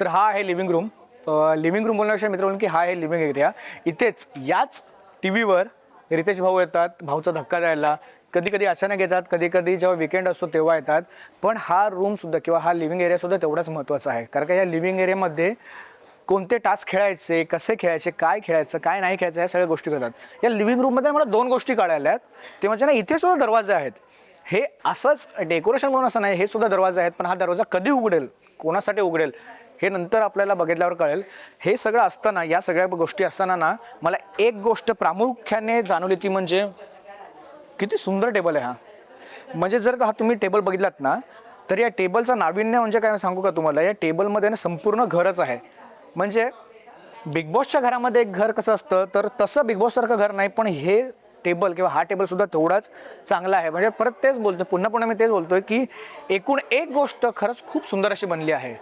तर हा आहे लिव्हिंग रूम लिव्हिंग रूम बोलण्यापेक्षा मित्र बोलून की हा आहे लिव्हिंग एरिया इथेच याच टी व्हीवर रितेश भाऊ येतात भाऊचा धक्का द्यायला. कधी कधी अचानक येतात कधी कधी जेव्हा विकेंड असतो तेव्हा येतात. पण हा रूमसुद्धा किंवा हा लिव्हिंग एरियासुद्धा तेवढाच महत्त्वाचा आहे. कारण का या लिव्हिंग एरियामध्ये कोणते टास्क खेळायचे कसे खेळायचे काय खेळायचं काय नाही खेळायचं या सगळ्या गोष्टी करतात या लिव्हिंग रूममध्ये मला दोन गोष्टी काढायला आहेत. ते म्हणजे ना इथे सुद्धा दरवाजे आहेत. हे असंच डेकोरेशन म्हणून असं नाही हे सुद्धा दरवाजे आहेत. पण हा दरवाजा कधी उघडेल? कोणासाठी उघडेल? हे नंतर आपल्याला बघितल्यावर कळेल. हे सगळं असताना या सगळ्या गोष्टी असताना ना मला एक गोष्ट प्रामुख्याने जाणवली ती म्हणजे किती सुंदर टेबल आहे हा. म्हणजे जर हा तुम्ही टेबल बघितलात ना तर या टेबलचं नाविन्य म्हणजे काय सांगू का तुम्हाला? या टेबलमध्ये ना संपूर्ण घरच आहे. म्हणजे बिग बॉसच्या घरामध्ये एक घर कसं असतं तर तसं बिग बॉससारखं घर नाही पण हे टेबल किंवा हा टेबल सुद्धा तेवढाच चांगला आहे. म्हणजे परत तेच बोलतो पुन्हा पुन्हा मी तेच बोलतोय की एकूण एक गोष्ट खरंच खूप सुंदर अशी बनली आहे.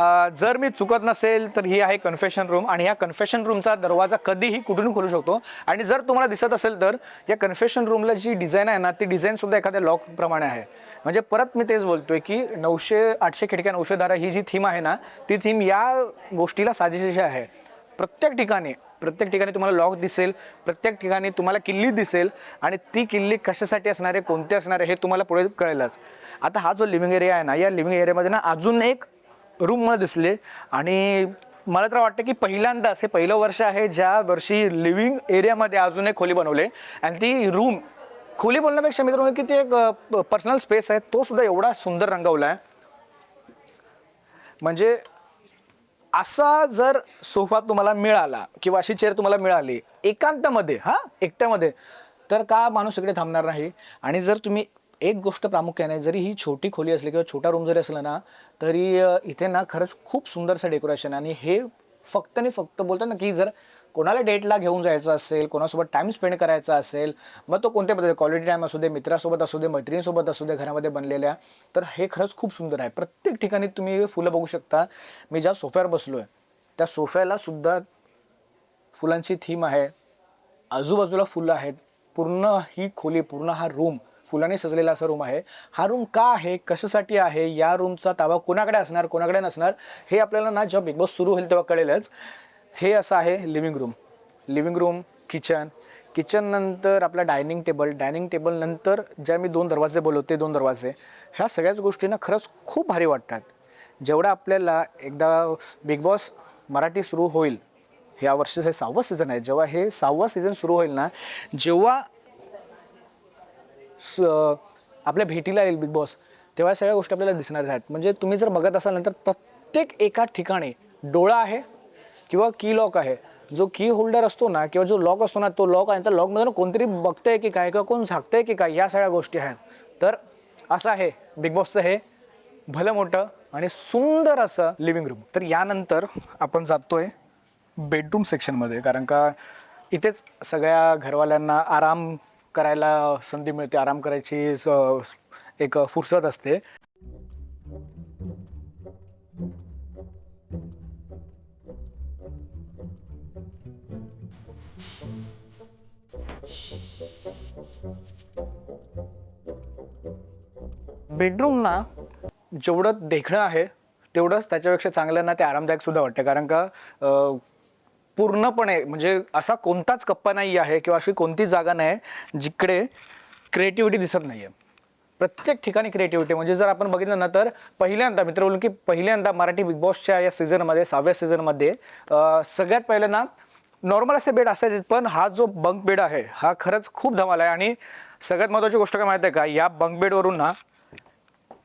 जर मी चुकत नसेल तर ही आहे कन्फेशन रूम आणि या कन्फेशन रूमचा दरवाजा कधीही कुठून खोलू शकतो. आणि जर तुम्हाला दिसत असेल तर या कन्फेशन रूमला जी डिझाईन आहे ना ती डिझाईन सुद्धा एखाद्या लॉकप्रमाणे आहे. म्हणजे परत मी तेच बोलतोय की नऊशे आठशे खिडक्या नऊशे दारा ही जी थीम आहे ना ती थीम या गोष्टीला साजेशी आहे. प्रत्येक ठिकाणी प्रत्येक ठिकाणी तुम्हाला लॉक दिसेल प्रत्येक ठिकाणी तुम्हाला किल्ली दिसेल आणि ती किल्ली कशासाठी असणार आहे कोणती असणार आहे हे तुम्हाला पुढे कळेलच. आता हा जो लिव्हिंग एरिया आहे ना या लिव्हिंग एरियामध्ये ना अजून एक रूममध्ये दिसले. आणि मला तर वाटतं की पहिल्यांदाच हे पहिलं वर्ष आहे ज्या वर्षी लिव्हिंग एरियामध्ये अजून एक खोली बनवले. आणि ती रूम खोली बोलण्यापेक्षा मित्र की ते एक पर्सनल स्पेस आहे. तो सुद्धा एवढा सुंदर रंगवला आहे. म्हणजे असा जर सोफा तुम्हाला मिळाला किंवा अशी चेअर तुम्हाला मिळाली एकांतामध्ये हा एकट्यामध्ये तर का माणूस इकडे थांबणार नाही? आणि जर तुम्ही एक गोष्ट प्रामुख्याने जरी ही छोटी खोली असली किंवा छोटा रूम जरी असला ना तरी इथे ना खरंच खूप सुंदरसं डेकोरेशन आणि हे फक्त आणि फक्त बोलतात ना की जर कोणाला डेटला घेऊन जायचं असेल कोणासोबत टाईम स्पेंड करायचा असेल मग तो कोणत्या पद्धती क्वालिटी टाईम असू दे मित्रासोबत असू दे मैत्रिणीसोबत असू दे घरामध्ये बनलेल्या तर हे खरंच खूप सुंदर आहे. प्रत्येक ठिकाणी तुम्ही फुलं बघू शकता. मी ज्या सोफ्यावर बसलो आहे त्या सोफ्याला सुद्धा फुलांची थीम आहे. आजूबाजूला फुलं आहेत. पूर्ण ही खोली पूर्ण हा रूम फुलाने सजलेला असा रूम आहे. हा रूम का आहे? कशासाठी आहे? या रूमचा ताबा कोणाकडे असणार? कोणाकडे नसणार? हे आपल्याला ना जेव्हा बिग बॉस सुरू होईल तेव्हा कळेलच. हे असं आहे living room living room kitchen kitchen नंतर आपला डायनिंग टेबल डायनिंग टेबल नंतर ज्या मी दोन दरवाजे बोलवते दोन दरवाजे. ह्या सगळ्याच गोष्टींना खरंच खूप भारी वाटतात. जेवढा आपल्याला एकदा बिग बॉस मराठी सुरू होईल या वर्षीचं हे सहावं सीझन आहे. जेव्हा हे सहावं सीझन सुरू होईल ना जेव्हा स- आपल्या भेटीला येईल बिग बॉस तेव्हा सगळ्या गोष्टी आपल्याला दिसणार आहेत. म्हणजे तुम्ही जर बघत असाल तर प्रत्येक एका ठिकाणी डोळा आहे किंवा की लॉक आहे. जो की होल्डर असतो ना किंवा जो लॉक असतो ना तो लॉक आहे. त्या लॉकमधून कोणतरी बघतंय की काय किंवा कोण झाकतंय की काय या सगळ्या गोष्टी आहेत. तर असं आहे बिग बॉसचं हे भलं मोठं आणि सुंदर असं लिव्हिंग रूम तर यानंतर आपण जातोय बेडरूम सेक्शनमध्ये कारण का इथेच सगळ्या घरवाल्यांना आराम करायला संधी मिळते आराम करायची स- एक फुरसत असते. बेडरूम ना जेवढं देखणं आहे तेवढंच त्याच्यापेक्षा चांगलं ना ते आरामदायक सुद्धा वाटतं. कारण का अं, पूर्णपणे म्हणजे असा कोणताच कप्पा नाही आहे किंवा अशी कोणतीच जागा नाही जिकडे क्रिएटिव्हिटी दिसत नाही आहे प्रत्येक ठिकाणी क्रिएटिव्हिटी म्हणजे जर आपण बघितलं ना तर पहिल्यांदा मित्र बोलून की पहिल्यांदा मराठी बिग बॉसच्या या सीझनमध्ये सहाव्या सीझनमध्ये सगळ्यात पहिलं ना नॉर्मल असे बेड असायचे पण हा जो बंक बेड आहे हा खरंच खूप धमाल आहे. आणि सगळ्यात महत्त्वाची गोष्ट काय माहिती आहे का? या बंक बेडवरून ना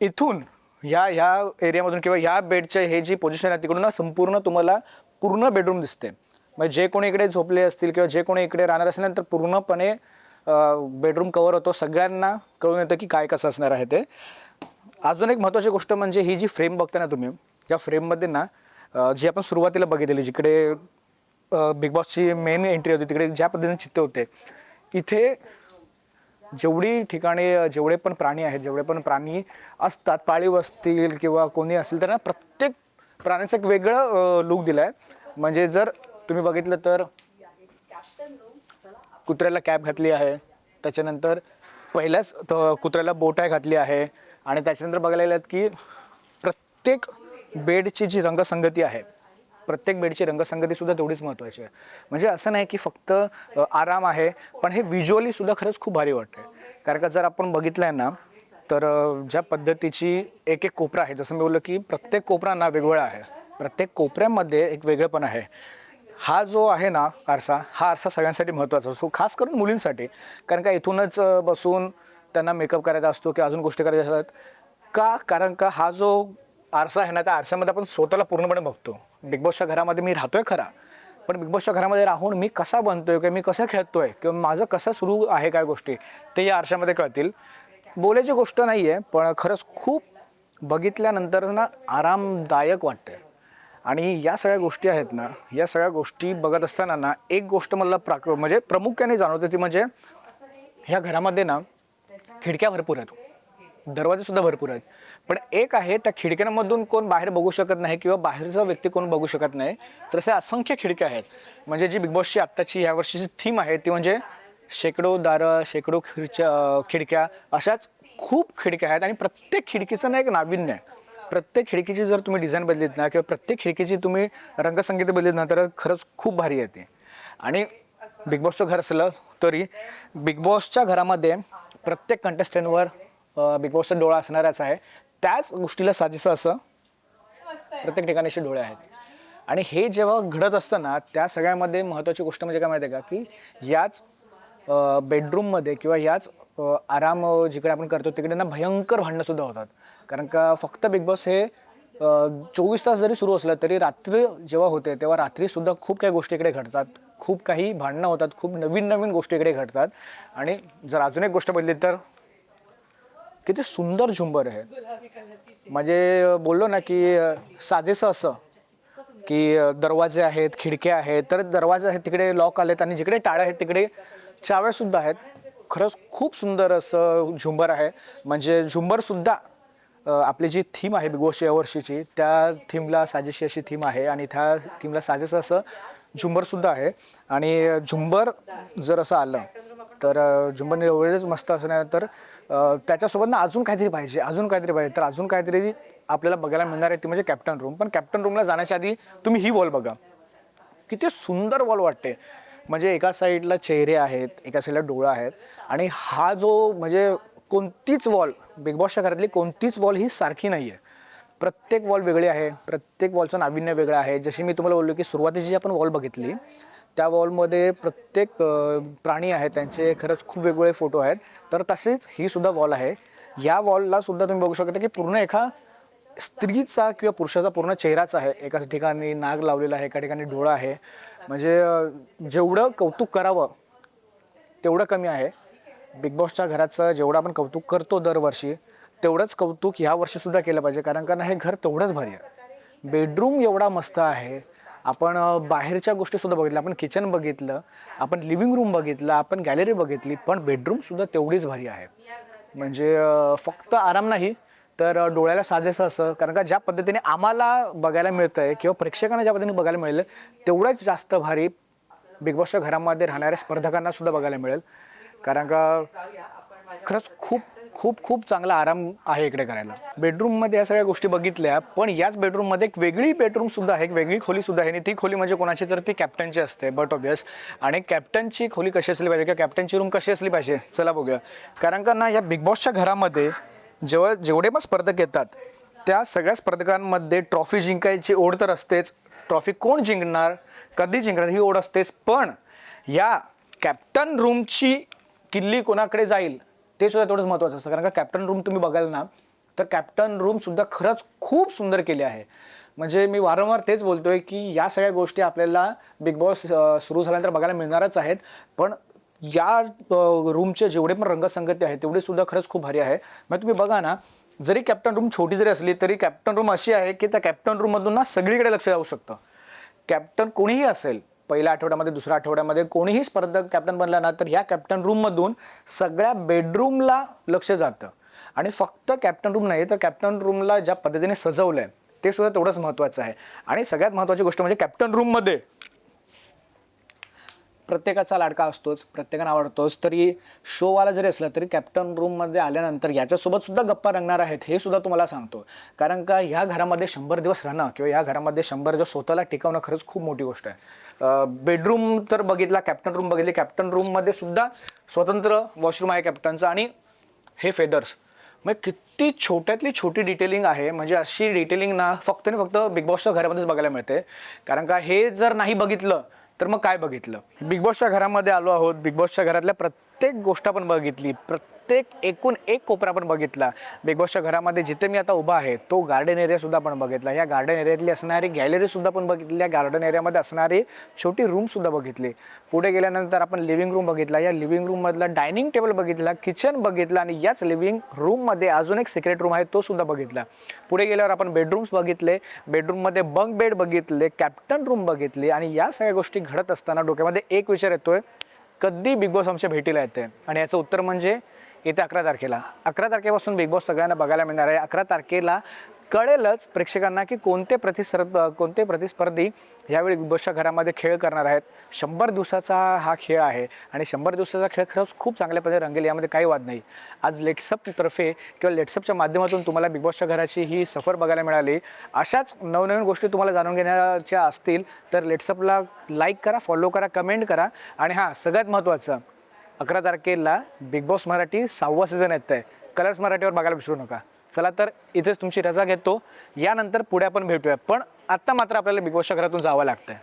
इथून ह्या ह्या एरियामधून किंवा ह्या बेडचे हे जी पोझिशन आहे तिकडून ना संपूर्ण तुम्हाला पूर्ण बेडरूम दिसते. मग जे कोणी इकडे झोपले असतील किंवा जे कोणी इकडे राहणार असेल तर पूर्णपणे बेडरूम कवर होतो. सगळ्यांना कळून येतं की काय कसं असणार आहे ते. अजून एक महत्त्वाची गोष्ट म्हणजे ही जी फ्रेम बघता ना तुम्ही या फ्रेममध्ये ना जी आपण सुरुवातीला बघितलेली जिकडे बिग बॉसची मेन एंट्री होती तिकडे ज्या पद्धतीने चित्ते होते इथे जेवढी ठिकाणी जेवढे पण प्राणी आहेत जेवढे पण प्राणी असतात पाळीव असतील किंवा कोणी असतील त्यांना प्रत्येक प्राण्याचं एक वेगळं लुक दिलं आहे म्हणजे जर तुम्ही बघितलं तर कुत्र्याला कॅप घातली आहे. त्याच्यानंतर पहिल्याच कुत्र्याला बोटाय घातली आहे. आणि त्याच्यानंतर बघायला गेलं की प्रत्येक बेडची जी रंगसंगती आहे प्रत्येक बेडची रंगसंगती सुद्धा तेवढीच महत्त्वाची आहे. म्हणजे असं नाही की फक्त आराम आहे पण हे व्हिज्युअली सुद्धा खरंच खूप भारी वाटते कारण का जर आपण बघितलं आहे ना तर ज्या पद्धतीची एक एक कोपरा आहे जसं मी बोललो की प्रत्येक कोपरा ना वेगवेगळा आहे. प्रत्येक कोपऱ्यामध्ये एक वेगळेपण आहे. हा जो आहे ना आरसा हा आरसा सगळ्यांसाठी महत्त्वाचा असतो खास करून मुलींसाठी. कारण का इथूनच बसून त्यांना मेकअप करायचा असतो किंवा अजून गोष्टी करायच्या असतात. का? कारण का हा जो आरसा आहे ना त्या आरशामध्ये आपण स्वतःला पूर्णपणे बघतो. बिग बॉसच्या घरामध्ये मी राहतोय खरा. पण बिग बॉसच्या घरामध्ये राहून मी कसा बनतोय किंवा मी कसं खेळतोय किंवा माझं कसं सुरू आहे काय गोष्टी ते या आरशामध्ये कळतील. बोलायची गोष्ट नाही आहे पण खरंच खूप बघितल्यानंतर ना आरामदायक वाटते आणि या सगळ्या गोष्टी आहेत ना या सगळ्या गोष्टी बघत असताना ना एक गोष्ट मला प्राक म्हणजे प्रामुख्याने जाणवते ती म्हणजे ह्या घरामध्ये ना खिडक्या भरपूर आहेत. दरवाजेसुद्धा भरपूर आहेत. पण एक आहे त्या खिडक्यांमधून कोण बाहेर बघू शकत नाही किंवा बाहेरचा व्यक्ती कोण बघू शकत नाही तर असे असंख्य खिडक्या आहेत. म्हणजे जी बिग बॉसची आत्ताची ह्या वर्षीची थीम आहे ती म्हणजे शेकडो दारं शेकडो खिडच्या खिडक्या अशाच खूप खिडक्या आहेत आणि प्रत्येक खिडकीचं ना एक नाविन्य आहे. प्रत्येक खिडकीची जर तुम्ही डिझाईन बदलीत ना किंवा प्रत्येक खिडकीची तुम्ही रंगसंगीत बदलीत ना तर खरंच खूप भारी येते आणि बिग बॉसचं घर असलं तरी बिग बॉसच्या घरामध्ये प्रत्येक कंटेस्टंटवर बिग बॉसचा डोळा असणाराच आहे. त्याच गोष्टीला साजेसं असं प्रत्येक ठिकाणी डोळे आहेत. आणि हे जेव्हा घडत असतं ना त्या सगळ्यामध्ये महत्त्वाची गोष्ट म्हणजे काय माहिती आहे का? की याच बेडरूममध्ये किंवा याच आराम जिकडे आपण करतो तिकडे ना भयंकर भांडणं सुद्धा होतात. कारण का फक्त बिग बॉस हे चोवीस तास जरी सुरू असलं तरी रात्री जेव्हा होते तेव्हा रात्रीसुद्धा खूप काही गोष्टी इकडे घडतात. खूप काही भांडणं होतात खूप नवीन नवीन गोष्टी इकडे घडतात. आणि जर अजून एक गोष्ट बघितली तर किती सुंदर झुंबर आहे. म्हणजे बोललो ना की साजेसं असं की दरवाजे आहेत खिडक्या आहेत तर दरवाजे आहेत तिकडे लॉक आलेत आणि जिकडे टाळ्या आहेत तिकडे चाव्यासुद्धा आहेत. खरंच खूप सुंदर असं झुंबर आहे. म्हणजे झुंबरसुद्धा आपली जी थीम आहे बिग बॉस या वर्षीची त्या थीमला साजेशी अशी थीम आहे आणि त्या थीमला साजेस असं झुंबर सुद्धा आहे. आणि झुंबर जर असं आलं तर झुंबरने एवढेच मस्त असणार तर त्याच्यासोबत ना अजून काहीतरी पाहिजे अजून काहीतरी पाहिजे. तर अजून काहीतरी आपल्याला बघायला मिळणार आहे ती म्हणजे कॅप्टन रूम पण कॅप्टन रूमला जाण्याच्या आधी तुम्ही ही वॉल बघा. किती सुंदर वॉल वाटते. म्हणजे एका साईडला चेहरे आहेत एका साईडला डोळा आहेत. आणि हा जो म्हणजे कोणतीच वॉल बिग बॉसच्या घरातली कोणतीच वॉल ही सारखी नाही आहे प्रत्येक वॉल वेगळी आहे प्रत्येक वॉलचं नाविन्य वेगळं आहे. जशी मी तुम्हाला बोललो की सुरुवातीची जी आपण वॉल बघितली त्या वॉलमध्ये प्रत्येक प्राणी आहेत त्यांचे खरंच खूप वेगवेगळे फोटो आहेत. तर तसेच ही सुद्धा वॉल आहे. या वॉलला सुद्धा तुम्ही बघू शकता की पूर्ण एका स्त्रीचा किंवा पुरुषाचा पूर्ण चेहराच आहे. एकाच ठिकाणी नाग लावलेला आहे एका ठिकाणी डोळा आहे. म्हणजे जेवढं कौतुक करावं तेवढं कमी आहे. बिग बॉसच्या घराचं जेवढं आपण कौतुक करतो दरवर्षी तेवढंच कौतुक ह्या वर्षीसुद्धा केलं पाहिजे. कारण का हे घर तेवढंच भारी आहे. बेडरूम एवढा मस्त आहे. आपण बाहेरच्या गोष्टीसुद्धा बघितल्या. आपण किचन बघितलं आपण लिव्हिंग रूम बघितलं आपण गॅलरी बघितली पण बेडरूमसुद्धा तेवढीच भारी आहे. म्हणजे फक्त आराम नाही तर डोळ्याला साजेसं असं. कारण का ज्या पद्धतीने आम्हाला बघायला मिळतं आहे किंवा प्रेक्षकांना ज्या पद्धतीने बघायला मिळेल तेवढंच जास्त भारी बिग बॉसच्या घरामध्ये राहणाऱ्या स्पर्धकांना सुद्धा बघायला मिळेल. कारण का खरंच खूप खूप खूप चांगला आराम आहे इकडे करायला. बेडरूममध्ये या सगळ्या गोष्टी बघितल्या पण याच बेडरूममध्ये एक वेगळी बेडरूम सुद्धा आहे एक वेगळी खोली सुद्धा आहे. आणि ती खोली म्हणजे कोणाची तर ती कॅप्टनची असते बट ऑबियस आणि कॅप्टनची खोली कशी असली पाहिजे किंवा कॅप्टनची रूम कशी असली पाहिजे चला बघूया. कारण का ना या बिग बॉसच्या घरामध्ये जेव्हा जेवढे पण स्पर्धक येतात त्या सगळ्या स्पर्धकांमध्ये ट्रॉफी जिंकायची ओढ तर असतेच. ट्रॉफी कोण जिंकणार कधी जिंकणार ही ओढ असतेच. पण या कॅप्टन रूमची किल्ली कोणाकडे जाईल ते सुद्धा तेवढंच महत्त्वाचं असतं. कारण का कॅप्टन रूम तुम्ही बघाल ना तर कॅप्टन रूम सुद्धा खरंच खूप सुंदर केली आहे. म्हणजे मी वारंवार तेच बोलतोय की या सगळ्या गोष्टी आपल्याला बिग बॉस सुरू झाल्यानंतर बघायला मिळणारच आहेत. पण या रूमचे जेवढे पण रंगसंगती आहे तेवढे सुद्धा खरंच खूप भारी आहे. मग तुम्ही बघा ना जरी कॅप्टन रूम छोटी जरी असली तरी कॅप्टन रूम अशी आहे की त्या कॅप्टन रूममधून ना सगळीकडे लक्ष जाऊ शकतं. कॅप्टन कोणीही असेल पहिल्या आठवड्यामध्ये दुसऱ्या आठवड्यामध्ये कोणीही स्पर्धक कॅप्टन बनला ना तर ह्या कॅप्टन रूममधून सगळ्या बेडरूमला लक्ष जातं. आणि फक्त कॅप्टन रूम नाही तर कॅप्टन रूमला ज्या पद्धतीने सजवलं आहे ते सुद्धा तेवढंच महत्त्वाचं आहे. आणि सगळ्यात महत्त्वाची गोष्ट म्हणजे कॅप्टन रूममध्ये प्रत्येकाचा लाडका असतोच प्रत्येकाला आवडतोच. तरी शोवाला जरी असला तरी कॅप्टन रूममध्ये आल्यानंतर याच्यासोबत सुद्धा गप्पा रंगणार आहेत हे सुद्धा तुम्हाला सांगतो. कारण का ह्या घरामध्ये शंभर दिवस राहणं किंवा या घरामध्ये शंभर दिवस स्वतःला टिकवणं खरंच खूप मोठी गोष्ट आहे. बेडरूम तर बघितला कॅप्टन रूम बघितली कॅप्टन रूममध्ये सुद्धा स्वतंत्र वॉशरूम आहे कॅप्टनचं आणि हे फेदर्स म्हणजे किती छोट्यातली छोटी डिटेलिंग आहे म्हणजे अशी डिटेलिंग ना फक्त आणि फक्त बिग बॉसच्या घरामध्येच बघायला मिळते. कारण का हे जर नाही बघितलं तर मग काय बघितलं? बिग बॉसच्या घरामध्ये आलो आहोत. बिग बॉसच्या घरातल्या प्रत्येक गोष्ट आपण बघितली. प्रत्येक एकूण एक कोपरा आपण बघितला. बिग बॉसच्या घरामध्ये जिथे मी आता उभा आहे तो गार्डन एरिया सुद्धा आपण बघितला. या गार्डन एरियातली असणारी गॅलरी सुद्धा आपण बघितली. या गार्डन एरियामध्ये असणारी छोटी रूम सुद्धा बघितली. पुढे गेल्यानंतर आपण लिव्हिंग रूम बघितला. या लिव्हिंग रूम मधला डायनिंग टेबल बघितला किचन बघितला आणि याच लिव्हिंग रूममध्ये अजून एक सिक्रेट रूम आहे तो सुद्धा बघितला. पुढे गेल्यावर आपण बेडरूम्स बघितले. बेडरूममध्ये बंक बेड बघितले कॅप्टन रूम बघितली आणि या सगळ्या गोष्टी घडत असताना डोक्यामध्ये एक विचार येतोय कधी बिग बॉस आमच्या भेटीला येते? आणि याचं उत्तर म्हणजे येत्या अकरा तारखेला. अकरा तारखेपासून बिग बॉस सगळ्यांना बघायला मिळणार आहे. अकरा तारखेला कळेलच प्रेक्षकांना की कोणते प्रतिस्पर्ध कोणते प्रतिस्पर्धी यावेळी बिग बॉसच्या घरामध्ये खेळ करणार आहेत. शंभर दिवसाचा हा खेळ आहे आणि शंभर दिवसाचा खेळ खरंच खूप चांगल्या पद्धतीने रंगेल यामध्ये काही वाद नाही. आज लेट्सअपतर्फे किंवा लेट्सअपच्या माध्यमातून तुम्हाला बिग बॉसच्या घराची ही सफर बघायला मिळाली. अशाच नवनवीन गोष्टी तुम्हाला जाणून घेण्याच्या असतील तर लेट्सअपला लाईक करा फॉलो करा कमेंट करा. आणि हां सगळ्यात महत्त्वाचं अकरा तारखेला बिग बॉस मराठी सहावा सीझन येत आहे. कलर्स मराठीवर बघायला विसरू नका. चला तर इथेच तुमची रजा घेतो. यानंतर पुढे आपण भेटूया. पण आत्ता मात्र आपल्याला बिग बॉसच्या घरातून जावं लागतंय.